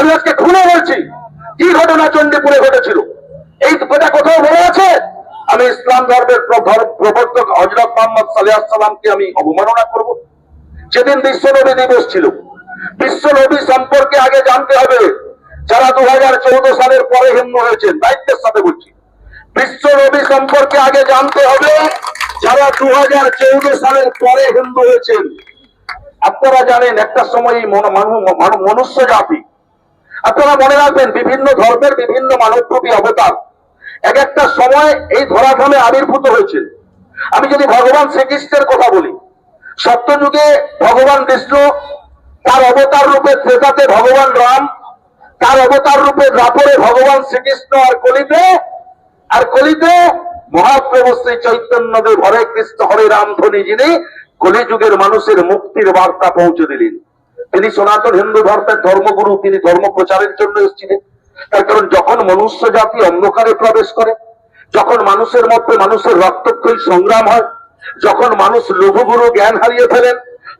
আমি আজকে খুলে বলছি কি ঘটনা চণ্ডীপুরে ঘটেছিল? এই কথা কোথাও বলা আছে? আমি ইসলাম ধর্মের প্রবর্তক হজরত মোহাম্মদ সাল্লামকে আমি অবমাননা করব। যেদিন বিশ্ব নবী দিবস ছিল। বিশ্ব নবী সম্পর্কে আগে জানতে হবে। যারা দু হাজার চৌদ্দ সালের পরে হিন্দু হয়েছেন, দায়িত্বের সাথে বলছি। বিশ্ব নবী সম্পর্কে আগে জানতে হবে, যারা দু হাজার চৌদ্দ সালের পরে হিন্দু হয়েছেন। আপনারা জানেন, একটা সময় মন- মানু- মানু- মনুষ্য জাতি আপনারা মনে রাখবেন, বিভিন্ন ধর্মের বিভিন্ন মানবরূপী অবতার। এক একটা সময় এই ধরাধামে আবির্ভূত হয়েছে। আমি যদি ভগবান শ্রীকৃষ্ণের কথা বলি সত্যযুগে ভগবান বিষ্ণু তার অবতার রূপে ত্রেতাতে ভগবান রাম, তার অবতার রূপে দ্রাপরে ভগবান শ্রীকৃষ্ণ আর কলিতে আর কলিতে মহাপ্রভু শ্রী চৈতন্য দেব হরে কৃষ্ণ হরে রাম ধ্বনি যিনি কলিযুগের মানুষের মুক্তির বার্তা পৌঁছে দিলেন। তিনি সনাতন হিন্দু ধর্মের ধর্মগুরু, তিনি ধর্ম প্রচারের জন্য এসেছিলেন। তার কারণ যখন মনুষ্য জাতি অন্ধকারে প্রবেশ করে, যখন মানুষের মধ্যে মানুষের রক্তক্ষয়ী সংগ্রাম হয়, যখন মানুষ লঘুগুরু জ্ঞান হারিয়ে ফেলেন,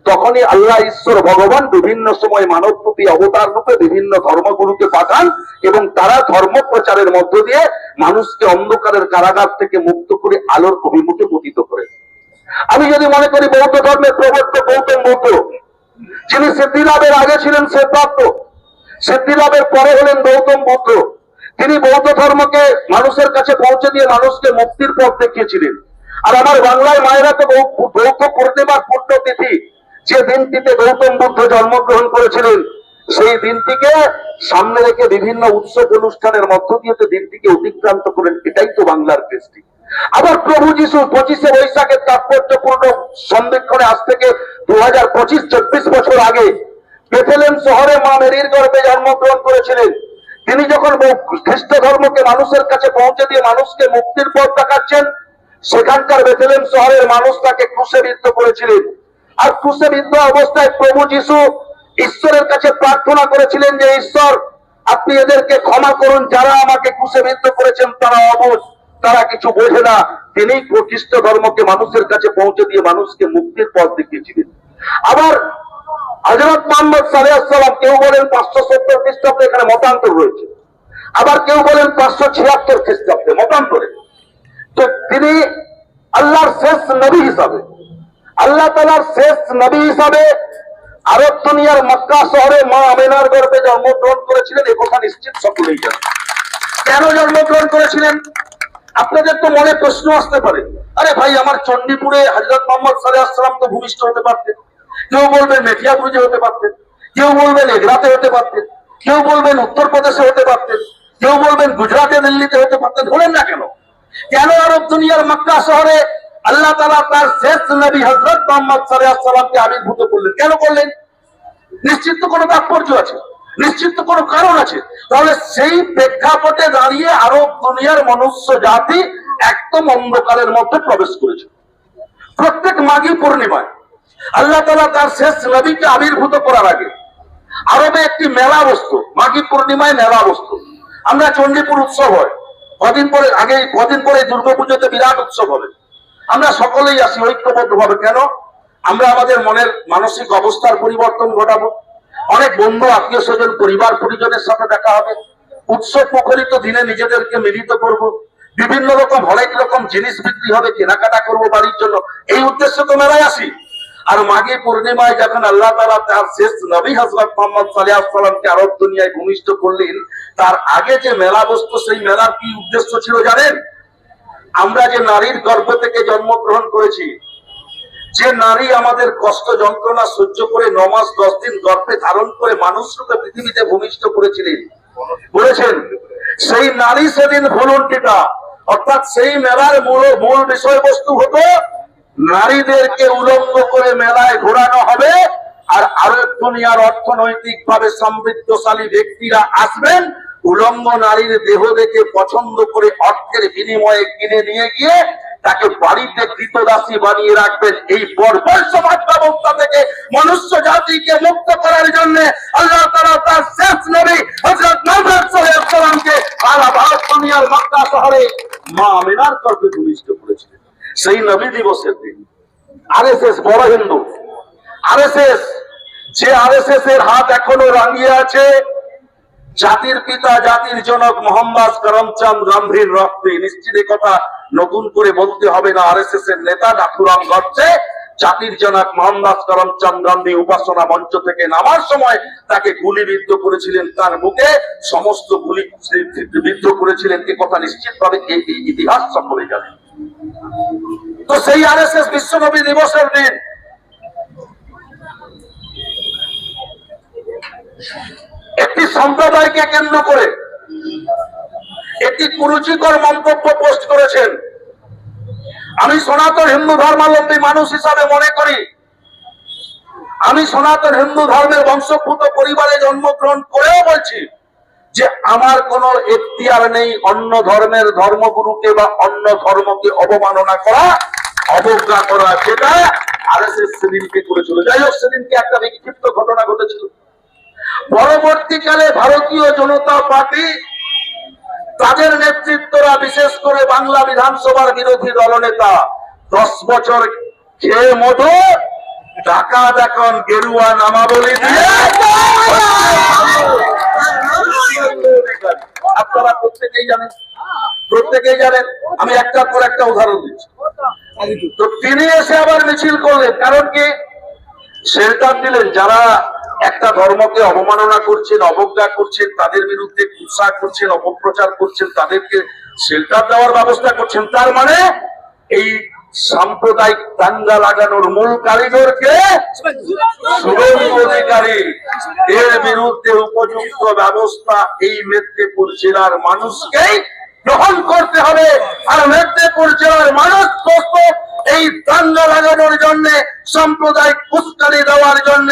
তখনই আল্লাহ ঈশ্বর ভগবান বিভিন্ন সময় মানবরূপী অবতার রূপে বিভিন্ন ধর্মগুরুকে পাঠান এবং তারা ধর্ম প্রচারের মধ্য দিয়ে মানুষকে অন্ধকারের কারাগার থেকে মুক্ত করে আলোর অভিমুখে পতিত করেন আমি যদি মনে করি বৌদ্ধ ধর্মের প্রবর্তক গৌতম বুদ্ধ যিনি সিদ্ধিলাভের আগে ছিলেন সিদ্ধার্থ সিদ্ধিলাভের পরে হলেন গৌতম বুদ্ধ। তিনি বৌদ্ধ ধর্মকে মানুষের কাছে পৌঁছে দিয়ে মানুষকে মুক্তির পথ দেখিয়েছিলেন। আর আমার বাংলায় মায়েরা তো বৌদ্ধ পূর্ণিমার পুণ্যতিথি, যে দিনটিতে গৌতম বুদ্ধ জন্মগ্রহণ করেছিলেন, সেই দিনটিকে সামনে রেখে বিভিন্ন উৎসব অনুষ্ঠানের মধ্য দিয়ে দিনটিকে অতিক্রান্ত করেন। এটাই তো বাংলার কৃষ্টি। আবার প্রভু যিশু পঁচিশে বৈশাখের তাৎপর্যপূর্ণ সন্দেক্ষণে আজ থেকে দু হাজার পঁচিশ, চব্বিশ বছর আগে বেথেলেম শহরে মা মেরির গর্ভে জন্মগ্রহণ করেছিলেন। তিনি যখন খ্রিস্ট ধর্মকে মানুষের কাছে পৌঁছে দিয়ে মানুষকে মুক্তির পথ দেখাচ্ছেন, সেখানকার বেথেলেম শহরের মানুষ তাকে ক্রুশে বিদ্ধ করেছিলেন। আর ক্রুশে বিদ্ধ অবস্থায় প্রভু যিশু ঈশ্বরের কাছে প্রার্থনা করেছিলেন যে, ঈশ্বর, আপনি এদেরকে ক্ষমা করুন, যারা আমাকে ক্রুশে বিদ্ধ করেছেন, তারা অবুঝ। তারা কিছু বোঝে না। তিনি খ্রিস্ট ধর্মকে মানুষের কাছে পৌঁছে দিয়ে মানুষকে মুক্তির পথ দেখিয়েছিলেন। আবার হজরত মোহাম্মদ সালাম কেউ বলেন পাঁচশো সত্তর খ্রিস্টাব্দে এখানে মতান্তর রয়েছে। আবার কেউ বলেন পাঁচশো ছিয়াত্তর খ্রিস্টাব্দে মতান্তরে। তো তিনি আল্লাহর শেষ নবী হিসাবে, আল্লাহ তালার শেষ নবী হিসাবে আরব দুনিয়ার মক্কা শহরে মা আমেনার গর্ভে জন্মগ্রহণ করেছিলেন, এ কথা নিশ্চিত সকলেই জানেন কেন জন্মগ্রহণ করেছিলেন? আপনাদের তো মনে প্রশ্ন আসতে পারে। আরে ভাই, আমার চণ্ডীপুরে হজরত মোহাম্মদ সাল্লাম তো ভূমিষ্ঠ হতে পারতেন। কেউ বলবেন মেটিয়াপুরে হতে পারতেন। কেউ বলবেন এগরাতে হতে পারতেন। কেউ বলবেন উত্তরপ্রদেশে হতে পারতেন। কেউ বলবেন গুজরাটে, দিল্লিতে হতে পারতেন। ধরেন না কেন? কেন আরব দুনিয়ার মক্কা শহরে আল্লাহ তালা তার শেষ নবী হজরত মোহাম্মদ সাল্লামকে আবির্ভূত করলেন? কেন করলেন? নিশ্চিত তো কোনো তাৎপর্য আছে। নিশ্চিত কোনো কারণ আছে। তাহলে সেই প্রেক্ষাপটে দাঁড়িয়ে আরব দুনিয়ার মনুষ্য জাতি একদম অন্ধকারের মধ্যে প্রবেশ করেছে। প্রত্যেক মাঘী পূর্ণিমায়। আল্লাহ তালা তার শেষ নদীকে আবির্ভূত করার আগে আরবে একটি মেলা বস্তু, মাঘী পূর্ণিমায় মেলা বস্তু। আমরা চণ্ডীপুর উৎসব হয়। কদিন পরে, আগে কদিন পরে দুর্গাপুজোতে বিরাট উৎসব হবে। আমরা সকলেই আসি ঐক্যবদ্ধ ভাবে কেন? আমরা আমাদের মনের মানসিক অবস্থার পরিবর্তন ঘটাবো। অনেক বন্ধু, আত্মীয় স্বজন, পরিবার পরিজনের সাথে দেখা হবে। উৎসব মুখরিত দিনে নিজেদেরকে মিলিত করব। বিভিন্ন রকম হরেক রকম জিনিস বিক্রি হবে, কেনাকাটা করব বাড়ির জন্য। এই উদ্দেশ্যে তো মেলায় আসি। আর মাঘে পূর্ণিমায় যখন আল্লাহ তালা তার শেষ নবী হজরত মোহাম্মদ সাল্লামকে আরব দুনিয়ায় ভূমিষ্ঠ করলেন, তার আগে যে মেলা বস্তু, সেই মেলার কি উদ্দেশ্য ছিল জানেন? আমরা যে নারীর গর্ভ থেকে জন্মগ্রহণ করেছি যে নারী আমাদের কষ্ট যন্ত্রণা সহ্য করে ন মাস, দশ দিন গর্ভে ধারণ করে মানুষ রূপে পৃথিবীতে ভূমিষ্ঠ করেছিলেন। বলেছেন, সেই নারী সেদিন ভুলুন্টিটা অর্থাৎ সেই মেলার মূল মূল বিষয়বস্তু হতো, নারীদেরকে উলঙ্গ করে মেলায় ঘোরানো হবে, আর আরব দুনিয়ার অর্থনৈতিক ভাবে সমৃদ্ধশালী ব্যক্তিরা আসবেন, উলঙ্গ নারীর দেহ দেখে পছন্দ করে অর্থের বিনিময়ে কিনে নিয়ে গিয়ে তাকে বাড়িতে কৃতদাসী বানিয়ে রাখবেন। এই বর্বর সমাজ ব্যবস্থা থেকে মনুষ্য জাতিকে মুক্ত করার জন্য আল্লাহ তারা তার শেষ নবী হজরত সাল্লামকে সারা ভারত দুনিয়ার মক্কা শহরে মা আমিনার গর্ভে ভূমিষ্ঠ করেছিলেন। সেই নবী দিবসের দিন আর এস আরএসএস বড় হিন্দু, আরএসএস, যে আরএসএস এর হাত এখনও রাঙিয়ে আছে জাতির পিতা, জাতির জনক মোহাম্মদ করমচাঁদ গান্ধীর রক্তে নিশ্চিত কথা নতুন করে বলতে হবে না। আর এস এস এর নেতা ডাকুরাম গডসে জাতির জনক মোহাম্মদ করমচাঁদ গান্ধী উপাসনা মঞ্চ থেকে নামার সময় তাকে গুলিবিদ্ধ করেছিলেন। তার মুখে সমস্ত গুলি বিদ্ধ করেছিলেন। এ কথা নিশ্চিতভাবে এই এই ইতিহাস সকলে জানে। তো সেই আর এস এস বিশ্বনবী দিবসের দিন একটি সম্প্রদায়কে কেন্দ্র করে একটি কুরুচিকর মন্তব্য পোস্ট করেছেন। আমি সনাতন হিন্দু ধর্মাবলম্বী মানুষ হিসাবে মনে করি, আমি সনাতন হিন্দু ধর্মের বংশভূত পরিবারে জন্মগ্রহণ করেও বলছি যে আমার কোনো এখতিয়ার নেই অন্য ধর্মের ধর্মগুরুকে বা অন্য ধর্মকে অবমাননা করা, অবজ্ঞা করা সেটা আর এস এস সেদিনকে করেছিল যাই হোক, সেদিনকে একটা বিক্ষিপ্ত ঘটনা ঘটেছিল। পরবর্তীকালে ভারতীয় জনতা পার্টি তাদের নেতৃত্বরা বিশেষ করে বাংলা বিধানসভার বিরোধী দলনেতা দশ বছর খেয়ে মধু টাকা দেখুন গেরুয়া নামাবলী দিয়ে। আপনারা প্রত্যেকেই জানেন প্রত্যেকেই জানেন, আমি একটার পর একটা উদাহরণ দিচ্ছি। তো তিনি এসে আবার মিছিল করলেন, কারণ কি? শেল্টার দিলেন, যারা একটা ধর্মকে অবমাননা করছেন, অবজ্ঞা করছেন, তাদের বিরুদ্ধে কুৎসা করছেন, অপপ্রচার করছেন, তাদেরকে শেল্টার দেওয়ার ব্যবস্থা করছেন। তার মানে এই সাম্প্রদায়িক দাঙ্গা লাগানোর মূল কারিগরকে এর বিরুদ্ধে উপযুক্ত ব্যবস্থা এই মেদিনীপুর জেলার মানুষকেই গ্রহণ করতে হবে। আর মেদিনীপুর জেলার মানুষ প্রস্তুত এই দাঙ্গা লাগানোর জন্য সাম্প্রদায়িক উস্কানি দেওয়ার জন্য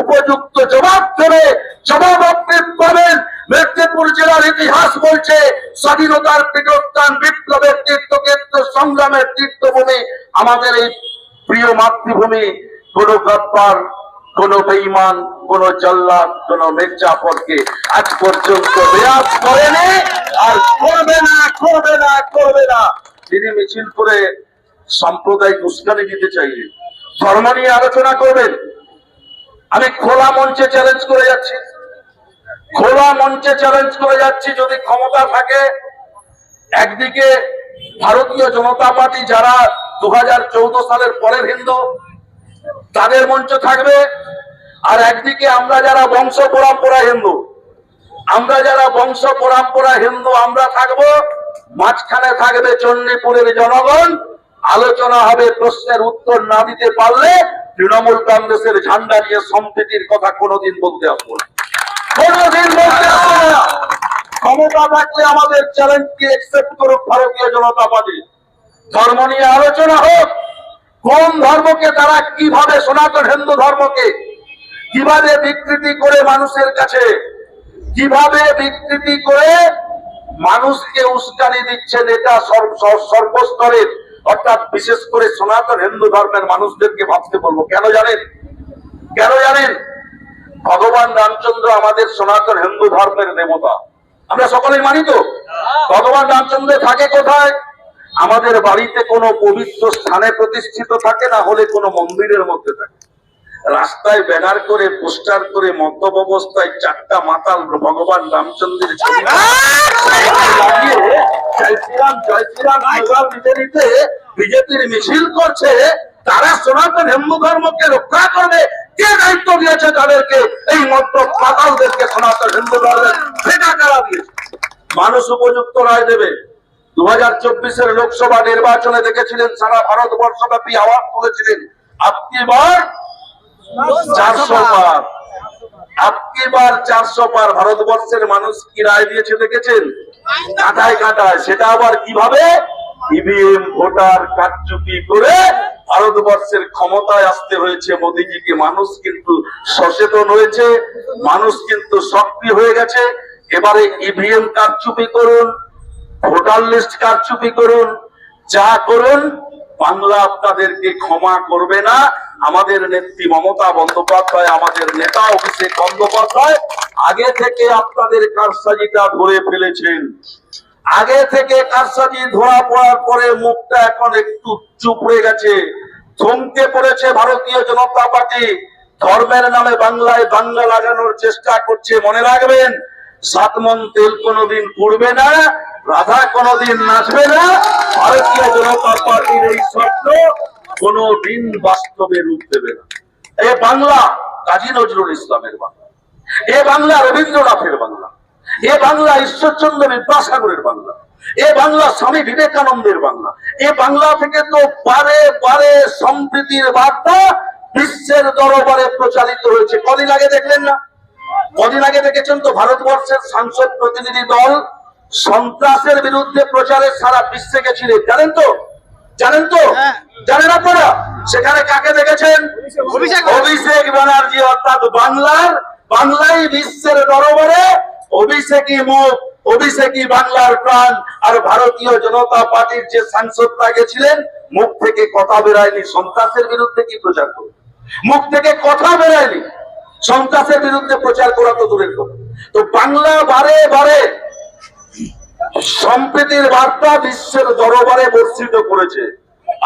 উপযুক্ত জবাব দেবে, জবাব আপনি পাবেন। মেদিনীপুর জেলার ইতিহাস বলছে, স্বাধীনতার পীঠস্থান বিপ্লবের তীর্থক্ষেত্র সংগ্রামের তীর্থভূমি, আমাদের এই প্রিয় মাতৃভূমি, কোন গদ্দার কোন বেঈমান, কোন জল্লাদ, কোন মির্জাফরকে আজ পর্যন্ত বিরাজ করেনি, আর করবে না করবে না করবে না। তিনি মিছিল করে সাম্প্রদায়িক উস্কানি দিতে চাইলে। ধর্ম নিয়ে আলোচনা করবেন। আমি খোলা মঞ্চে চ্যালেঞ্জ করে যাচ্ছি। খোলা মঞ্চে চ্যালেঞ্জ করে যাচ্ছি যদি ক্ষমতা থাকে। একদিকে ভারতীয় জনতা পার্টি যারা দু হাজার চৌদ্দ সালের পরের হিন্দু, তাদের মঞ্চ থাকবে। আর একদিকে আমরা যারা বংশ পরম্পরা হিন্দু, আমরা যারা বংশ পরম্পরা হিন্দু, আমরা থাকব। মাঝখানে থাকবে চণ্ডীপুরের জনগণ। আলোচনা হবে, প্রশ্নের উত্তর না দিতে পারলে তৃণমূল কংগ্রেসের ঝান্ডা নিয়ে সম্প্রীতির কথা কোনোদিন বলতে আসব না। কোনোদিন বলতে আসব না। ক্ষমতা থাকলে আমাদের চ্যালেঞ্জকে একসেপ্ট করুক ভারতীয় জনতা পার্টি। ধর্ম নিয়ে আলোচনা হোক, কোন ধর্মকে তারা কীভাবে সনাতন হিন্দু ধর্মকে কীভাবে বিকৃতি করে মানুষের কাছে, কীভাবে বিকৃতি করে মানুষকে উস্কানি দিচ্ছেন এটা সর্ব- সর্ব- সর্বস্তরের অর্থাৎ বিশেষ করে সনাতন হিন্দু ধর্মের মানুষদেরকে ভাবতে বলব কেন জানেন? কেন জানেন? ভগবান রামচন্দ্র আমাদের সনাতন হিন্দু ধর্মের দেবতা। আমরা সকলেই মানি তো? ভগবান রামচন্দ্র থাকে কোথায়? আমাদের বাড়িতে কোনো পবিত্র স্থানে প্রতিষ্ঠিত থাকে না হলে কোনো মন্দিরের মধ্যে থাকে। রাস্তায় ব্যানার করে পোস্টার করে মদ্যপ অবস্থায় চারটা মাতাল ভগবান রামচন্দ্রের ছবি। লাগিয়ে শ্রীরাম জয় শ্রীরাম স্লোগান দিতে দিতে বিজেপির মিছিল করছে তারা সনাতন হিন্দু ধর্মকে রক্ষা করবে। কে দায়িত্ব দিয়েছে তাদেরকে? এই মধ্য পাতালদেরকে সনাতন হিন্দু ধর্মের সেটা কারা দিয়েছে? মানুষ উপযুক্ত রায় দেবে। দু হাজার চব্বিশের লোকসভা নির্বাচনে দেখেছিলেন সারা ভারতবর্ষব্যাপী আওয়াজ তুলেছিলেন। আপনি বার চারশো পার আপনি বার চারশো পার ভারতবর্ষের মানুষ কি রায় দিয়েছে দেখেছেন? কাটায় কাটায় সেটা আবার কীভাবে? ইভিএম, ভোটার, কারচুপি করে ভারতবর্ষের ক্ষমতায় আসতে হয়েছে মোদীজিকে। মানুষ কিন্তু সচেতন হয়েছে, মানুষ কিন্তু সক্রিয় হয়ে গেছে। এবারে ইভিএম কারচুপি করুন, ভোটার লিস্ট কারচুপি করুন, যা করুন, বাংলা আপনাদেরকে ক্ষমা করবে না। আমাদের নেত্রী মমতা বন্দ্যোপাধ্যায়, আমাদের নেতা অভিষেক বন্দ্যোপাধ্যায় আগে থেকে আপনাদের কারসাজিটা ধরে ফেলেছেন। আগে থেকে কারসাজি ধরা পড়ার পরে মুখটা এখন একটু চুপ হয়ে গেছে। থমকে পড়েছে ভারতীয় জনতা পার্টি। ধর্মের নামে বাংলায় বাংলা লাগানোর চেষ্টা করছে, মনে রাখবেন? সাতমন তেল কোনোদিন পুড়বে না, রাধা কোনোদিন নাচবে না। ভারতীয় জনতা পার্টির এই স্বপ্ন কোনোদিন বাস্তবে রূপ দেবে না। এ বাংলা, কাজী নজরুল ইসলামের বাংলা। এ বাংলা, রবীন্দ্রনাথের বাংলা। এ বাংলা, ঈশ্বরচন্দ্র বিদ্যাসাগরের বাংলা। এ বাংলা, স্বামী বিবেকানন্দের বাংলা। এ বাংলা থেকে তো বারে বারে সম্প্রীতির বার্তা বিশ্বের দরবারে প্রচারিত হয়েছে। কদিন আগে দেখলেন না? কদিন আগে দেখেছেন তো ভারতবর্ষের সাংসদ প্রতিনিধি দল সন্ত্রাসের বিরুদ্ধে প্রচারে সারা বিশ্বে গেছিলেন। জানেন তো? জানেন তো? হ্যাঁ। জানেন আপনারা? সেখানে কাকে দেখেছেন? অভিষেক অভিষেক ব্যানার্জি অর্থাৎ বাংলার বাংলায় বিশ্বের দরবারে অভিষেকই মুখ অভিষেকই বাংলার প্রাণ। আর ভারতীয় জনতা পার্টির যে সাংসদরা গেছিলেন মুখ থেকে কথা বেরায়নি। সন্ত্রাসের বিরুদ্ধে কি প্রচার করবে? মুখ থেকে কথা বেরায়নি। সন্ত্রাসের বিরুদ্ধে প্রচার করা তো দূরের কথা। তো বাংলা বারে বারে সম্প্রীতির বার্তা বিশ্বের দরবারে বর্ষিত করেছে।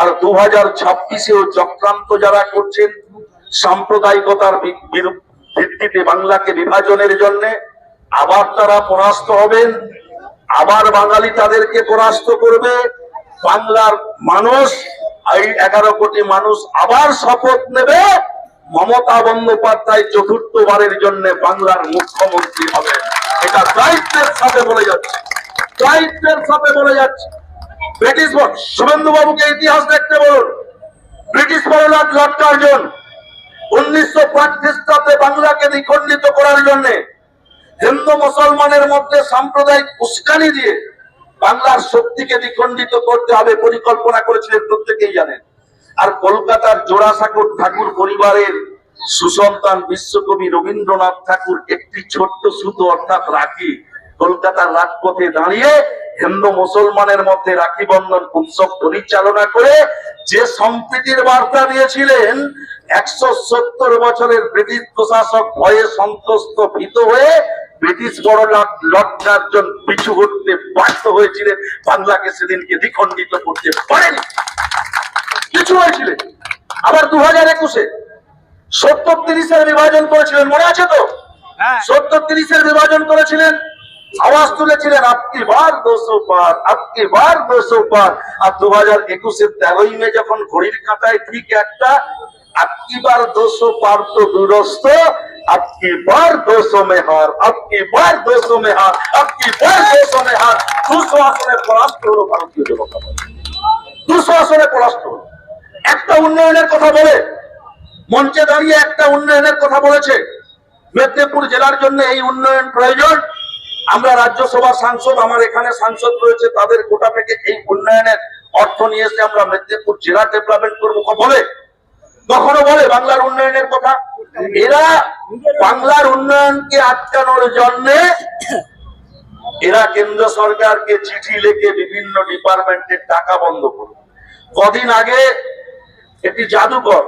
আর দু হাজার ছাব্বিশেও চক্রান্ত যারা করছেন, সাম্প্রদায়িকতার ভিত্তিতে বাংলাকে বিভাজনের জন্য আবার তারা পরাস্ত হবেন, আবার বাঙালি তাদেরকে পরাস্ত করবে। বাংলার মানুষ, এই এগারো কোটি মানুষ আবার শপথ নেবে মমতা বন্দ্যোপাধ্যায় চতুর্থবারের জন্য বাংলার মুখ্যমন্ত্রী হবে এটা দায়িত্বের সাথে বলে যাচ্ছে। বাংলার শক্তিকে দ্বিখণ্ডিত করতে হবে পরিকল্পনা করেছিলেন প্রত্যেকেই জানেন। আর কলকাতার জোড়াসাঁকর ঠাকুর পরিবারের সুসন্তান বিশ্বকবি রবীন্দ্রনাথ ঠাকুর একটি ছোট্ট সুতো অর্থাৎ রাখি কলকাতার রাজপথে দাঁড়িয়ে হিন্দু মুসলমানের মধ্যে রাখি বন্ধন উৎসব পরিচালনা করে যে সম্প্রীতির বার্তা দিয়েছিলেন একশো সত্তর বছরের ব্রিটিশ প্রশাসক ভয়ে সন্তুষ্ট ভীত হয়ে ব্রিটিশ বড় লর্ড চারজন পিছু হতে বাধ্য হয়েছিলেন। বাংলাকে সেদিনকে দ্বিখণ্ডিত করতে পারেনি। কিছু হয়েছিলেন। আবার দু হাজার একুশে সত্তর তিরিশের বিভাজন করেছিলেন মনে আছে তো? হ্যাঁ। সত্তর তিরিশের বিভাজন করেছিলেন। আওয়াজ তুলেছিলেন আপকি বার দুশো পার আপকি বার দুশো পার। আর দু হাজার একুশের তেরোই মে যখন ঘড়ির কাঁটায় ঠিক একটা আপকি বার দুশো পার তো দূরস্থ আপকি বার দুশো মেহার আপকি বার দুশো মেহার আপকি বার দুশো মেহার। দুশো আসনে পরাস্ত হলো ভারতীয় জনতা। দুশো আসনে পরাস্ত হলো। একটা উন্নয়নের কথা বলে, মঞ্চে দাঁড়িয়ে একটা উন্নয়নের কথা বলেছে। মেদিনীপুর জেলার জন্য এই উন্নয়ন প্রয়োজন। আমরা রাজ্যসভা সাংসদ, আমার এখানে সাংসদ রয়েছে, তাদের কোটা থেকে এই উন্নয়নের অর্থ নিয়ে এসে আমরা মেদিনীপুর জেলা ডেভেলপমেন্ট করব বলে। কখনো বলে বাংলার উন্নয়নের কথা? এরা বাংলার উন্নয়নকে আটকানোর জন্য এরা কেন্দ্র সরকারকে চিঠি লিখে বিভিন্ন ডিপার্টমেন্টের টাকা বন্ধ করবে। কদিন আগে একটি জাদুকর